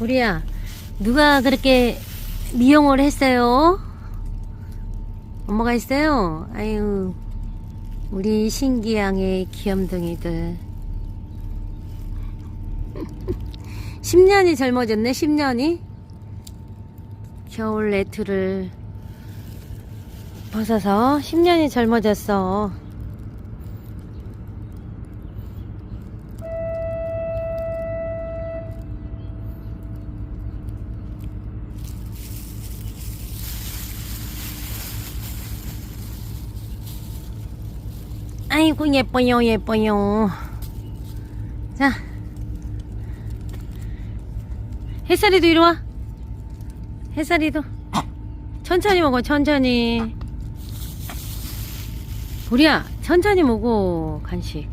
우리야, 누가 그렇게 미용을 했어요? 엄마가 했어요? 아유, 우리 신기양의 귀염둥이들. 10년이 젊어졌네, 10년이? 겨울 레트를 벗어서 10년이 젊어졌어. 아이고 예뻐요 예뻐요. 자. 햇살이도 이리 와. 햇살이도. 천천히 먹어 천천히. 우리야 천천히 먹어 간식